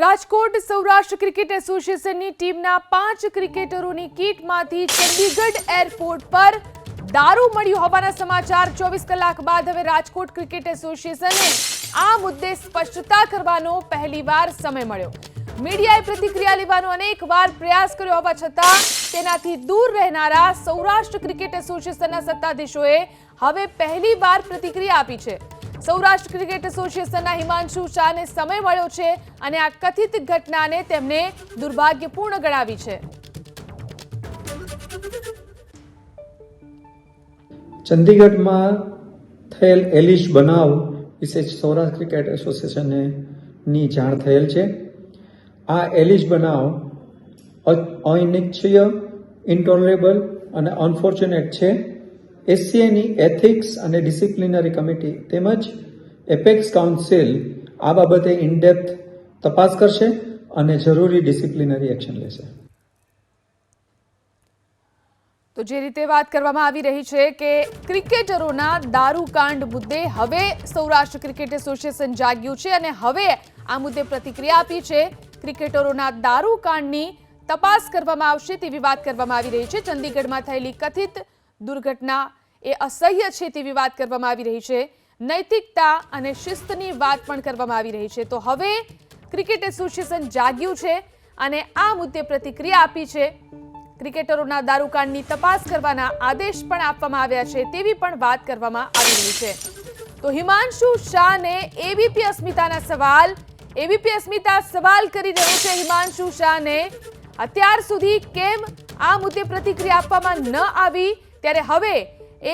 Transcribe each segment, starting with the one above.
Rajkot Saurashtra cricket એસોસિએશનની ટીમના પાંચ ક્રિકેટરોની કીટમાંથી Chandigarh airport પર દારૂ મળ્યું હોવાના સમાચાર. ચોવીસ કલાક બાદ હવે રાજકોટ ક્રિકેટ એસોસિએશને આ મુદ્દે સ્પષ્ટતા કરવાનો પહેલીવાર સમય મળ્યો. મીડિયાએ પ્રતિક્રિયા લેવાનો અનેક વાર પ્રયાસ કર્યો હોવા છતાં તેનાથી દૂર રહેનારા સૌરાષ્ટ્ર ક્રિકેટ એસોસિએશનના સત્તાધીશોએ હવે પહેલીવાર પ્રતિક્રિયા આપી છે. સૌરાષ્ટ્ર ક્રિકેટ એસોસિએશનના હિમાંશુ શાહને સમય મળ્યો છે અને આ કથિત ઘટનાને તેમણે દુર્ભાગ્યપૂર્ણ ગણાવી છે. ચંદીગઢમાં થયેલ એલિશ બનાવ વિશે સૌરાષ્ટ્ર ક્રિકેટ એસોસિએશને ની જાણ થયેલ છે. આ એલિશ બનાવ અનિચ્છીય ઇન્ટોલરેબલ અને અનફોર્ચ્યુનેટ છે. એસસીએની એથિક્સ અને ડિસિપ્લિનરી કમિટી તેમજ એપેક્સ કાઉન્સિલ આ બાબતે ઇનડેપ્થ તપાસ કરશે અને જરૂરી ડિસિપ્લિનરી એક્શન લેશે. તો જે રીતે વાત કરવામાં આવી રહી છે કે ક્રિકેટરોના દારૂકાંડ મુદ્દે હવે સૌરાષ્ટ્ર ક્રિકેટ એસોસિએશન જાગ્યું છે અને હવે આ મુદ્દે પ્રતિક્રિયા આપી છે. ક્રિકેટરોના દારૂકાંડની તપાસ કરવામાં આવશે તેવી વાત કરવામાં આવી રહી છે. ચંદીગઢમાં થયેલી કથિત દુર્ઘટના એ અસહ્ય છે તેવી વાત કરવામાં આવી રહી છે. નૈતિકતા અને શિસ્તની વાત પણ કરવામાં આવી રહી છે. તો હવે ક્રિકેટ એસોસિએશન જાગ્યું છે અને આ મુદ્દે પ્રતિક્રિયા આપી છે. ક્રિકેટરોના દારૂકાંડની તપાસ કરવાના આદેશ પણ આપવામાં આવ્યા છે તેવી પણ વાત કરવામાં આવી રહી છે. તો હિમાંશુ શાહને એબીપી અસ્મિતાના સવાલ એબીપી અસ્મિતા સવાલ કરી રહ્યો છે હિમાંશુ શાહને. અત્યાર સુધી કેમ આ મુદ્દે પ્રતિક્રિયા આપવામાં ન આવી? ત્યારે હવે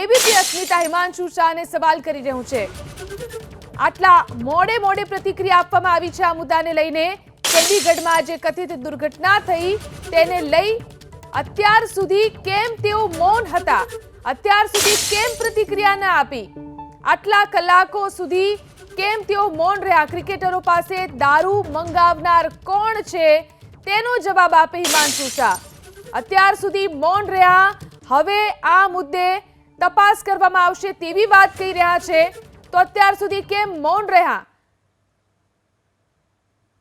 એબીપી અસ્મિતા હિમાંશુ શાહને સવાલ કરી રહ્યું છે. આટલા મોડે મોડે પ્રતિક્રિયા આપવામાં આવી છે આ મુદ્દાને લઈને ચંદીગઢમાં જે કથિત દુર્ઘટના થઈ. તેને લઈ અત્યાર સુધી કેમ તેઓ મૌન હતા? અત્યાર સુધી કેમ પ્રતિક્રિયા ન આપી? આટલા કલાકો સુધી કેમ તેઓ મૌન રહ્યા? ક્રિકેટરો પાસે દારૂ મંગાવનાર કોણ છે? તેનો જવાબ આપે હિમાંશુ શાહ. અત્યાર સુધી મૌન રહ્યા હવે આ મુદ્દે તપાસ કરવામાં આવશે તેવી વાત કહી રહ્યા છે. તો અત્યાર સુધી કેમ મૌન રહ્યા?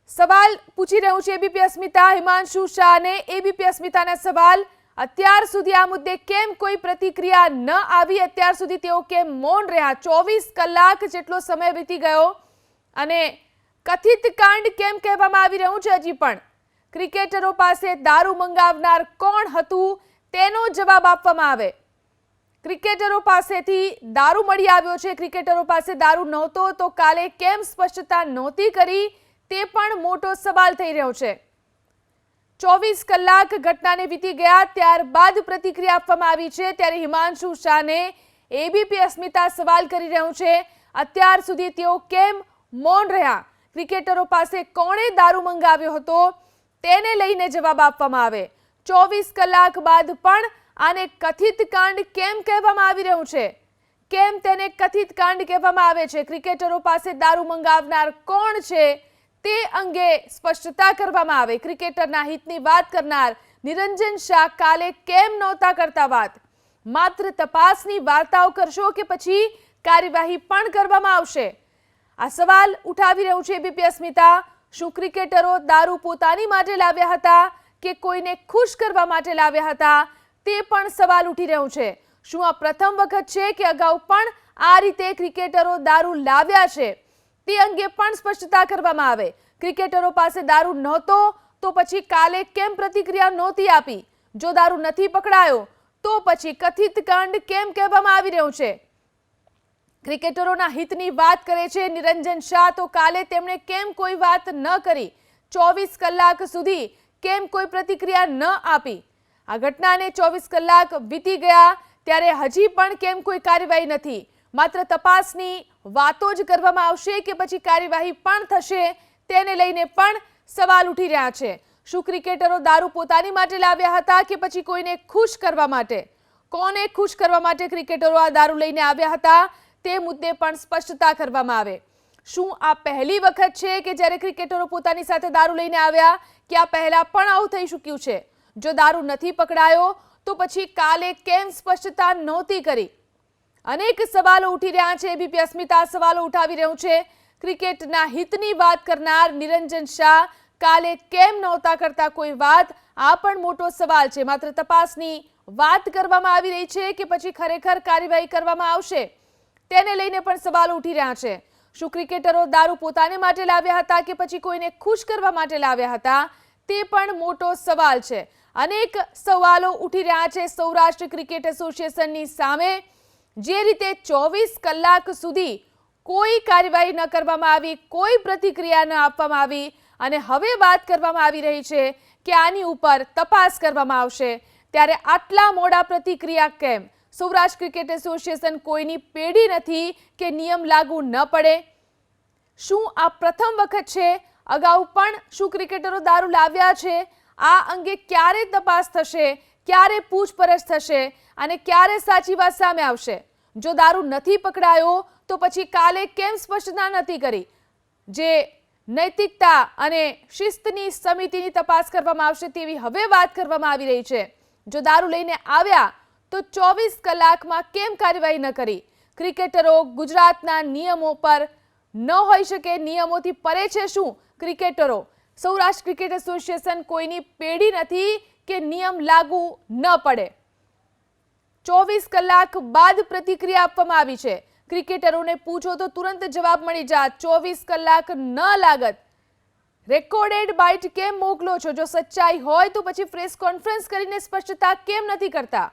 સવાલ પૂછી રહ્યું છે એબીપી અસ્મિતા, હિમાંશુ શાહ અને એબીપી અસ્મિતાના સવાલ, અત્યાર સુધી આ મુદ્દે કેમ કોઈ પ્રતિક્રિયા ન આવી? અત્યાર સુધી તેઓ કેમ મૌન રહ્યા? ચોવીસ કલાક જેટલો સમય વીતી ગયો અને કથિત કાંડ કેમ કહેવામાં આવી રહ્યું છે હજી પણ? ક્રિકેટરો પાસે દારૂ મંગાવનાર કોણ હતું? તેનો જવાબ આપવામાં આવે. ક્રિકેટરો પાસેથી દારૂ મળી આવ્યો છે. ક્રિકેટરો પાસે દારૂ નહોતો, તો કાલે કેમ સ્પષ્ટતા નહોતી કરી તે પણ મોટો સવાલ થઈ રહ્યો છે. ચોવીસ કલાક ઘટનાને વીતી ગયા, ત્યારબાદ પ્રતિક્રિયા આપવામાં આવી છે. ત્યારે હિમાંશુ શાહને એબીપી અસ્મિતા સવાલ કરી રહ્યું છે. અત્યાર સુધી તેઓ કેમ મૌન રહ્યા? ક્રિકેટરો પાસે કોણે દારૂ મંગાવ્યો હતો? તેને લઈને જવાબ આપવામાં આવે. ચોવીસ કલાક બાદ પણ આને કથિત કાંડ કેમ કહેવામાં આવી રહ્યું છે? કેમ તેને કથિત કાંડ કહેવામાં આવે છે? ક્રિકેટરો પાસે દારૂ મંગાવનાર કોણ છે? તે અંગે સ્પષ્ટતા કરવામાં આવે. ક્રિકેટરના હિતની વાત કરનાર નિરંજન શાહ કાલે કેમ નહોતા કરતા વાત? માત્ર તપાસની વાર્તાઓ કરશો કે પછી કાર્યવાહી પણ કરવામાં આવશે? આ સવાલ ઉઠાવી રહ્યું છે બીપી અસ્મિતા શું ક્રિકેટરો દારૂ પોતાની માટે લાવ્યા હતા? કે કોઈને ખુશ કરવા માટે લાવ્યા હતા તે પણ સવાલ ઉઠી રહ્યું છે. શું આ પ્રથમ વખત છે કે અગાઉ પણ આ રીતે ક્રિકેટરો દારૂ લાવ્યા છે? તે અંગે પણ સ્પષ્ટતા કરવામાં આવે. ક્રિકેટરો પાસે દારૂ નહોતો તો પછી કાલે કેમ પ્રતિક્રિયા નહોતી આપી? જો દારૂ નથી પકડાયો, તો પછી કથિત કાંડ કેમ કહેવામાં આવી રહ્યું છે? ક્રિકેટરોના હિતની વાત કરે છે નિરંજન શાહ, તો કાલે તેમણે કેમ કોઈ વાત ન કરી? ચોવીસ કલાક સુધી કેમ કોઈ પ્રતિક્રિયા ન આપી? આ ઘટનાને ચોવીસ કલાક વીતી ગયા, ત્યારે હજી પણ કેમ કોઈ કાર્યવાહી નથી? માત્ર તપાસની વાતો જ કરવામાં આવશે કે પછી કાર્યવાહી પણ થશે? તેને લઈને પણ સવાલ ઉઠી રહ્યા છે. શું ક્રિકેટરો દારૂ પોતાની માટે લાવ્યા હતા કે પછી કોઈને ખુશ કરવા માટે? કોને ખુશ કરવા માટે ક્રિકેટરો આ દારૂ લઈને આવ્યા હતા? તે મુદ્દે પણ સ્પષ્ટતા કરવામાં આવે. શું આ પહેલી વખત છે કે જ્યારે ક્રિકેટરો પોતાની સાથે દારૂ લઈને આવ્યા? કે આ પહેલા પણ આવું થઈ ચૂક્યું છે? જો દારૂ નથી પકડાયો, તો પછી કાલે કેમ સ્પષ્ટતા નહોતી કરી? અનેક સવાલો ઉઠી રહ્યા છે. એબીપી અસ્મિતા, સવાલો ઉઠાવી રહ્યું છે. ક્રિકેટના હિતની વાત કરનાર નિરંજન શાહ, કાલે કેમ નહોતા કરતા કોઈ વાત? આ પણ મોટો સવાલ છે. માત્ર તપાસની વાત કરવામાં આવી રહી છે કે પછી ખરેખર કાર્યવાહી કરવામાં આવશે? તેને લઈને પણ સવાલો ઉઠી રહ્યા છે. શું ક્રિકેટરો દારૂ પોતાને માટે લાવ્યા હતા કે પછી કોઈને ખુશ કરવા માટે લાવ્યા હતા? તે પણ મોટો સવાલ છે. અનેક સવાલો ઉઠી રહ્યા છે સૌરાષ્ટ્ર ક્રિકેટ એસોસિએશનની સામે. જે રીતે ચોવીસ કલાક સુધી કોઈ કાર્યવાહી ન કરવામાં આવી, કોઈ પ્રતિક્રિયા ન આપવામાં આવી અને હવે વાત કરવામાં આવી રહી છે કે આની ઉપર તપાસ કરવામાં આવશે. ત્યારે આટલા મોડા પ્રતિક્રિયા કેમ? સૌરાષ્ટ્ર ક્રિકેટ એસોસિએશન કોઈની પેઢી નથી કે નિયમ લાગુ ન પડે. શું આ પ્રથમ વખત છે? અગાઉ પણ શું ક્રિકેટરો દારૂ લાવ્યા છે? આ અંગે ક્યારે તપાસ થશે? ક્યારે પૂછપરછ થશે? અને ક્યારે સાચી વાત સામે આવશે? જો દારૂ નથી પકડાયો, તો પછી કાલે કેમ સ્પષ્ટતા નથી કરી? જે નૈતિકતા અને શિસ્તની સમિતિની તપાસ કરવામાં આવશે તેવી હવે વાત કરવામાં આવી રહી છે. જો દારૂ લઈને આવ્યા તો ચોવીસ કલાકમાં કેમ કાર્યવાહી ન કરી? ક્રિકેટરો ગુજરાતના નિયમો પર ન હોઈ શકે. નિયમોથી પરે છે શું ક્રિકેટરો? સૌરાષ્ટ્ર ક્રિકેટ એસોસિએશન કોઈની પેઢી નથી કે નિયમ લાગુ ન પડે. ચોવીસ કલાક બાદ પ્રતિક્રિયા આપવામાં આવી છે. ક્રિકેટરોને પૂછો તો તુરંત જવાબ મળી જાત. ચોવીસ કલાક ન લાગત. રેકોર્ડેડ બાઇટ કેમ મોકલો છો? જો સચ્ચાઈ હોય તો પછી પ્રેસ કોન્ફરન્સ કરીને સ્પષ્ટતા કેમ નથી કરતા?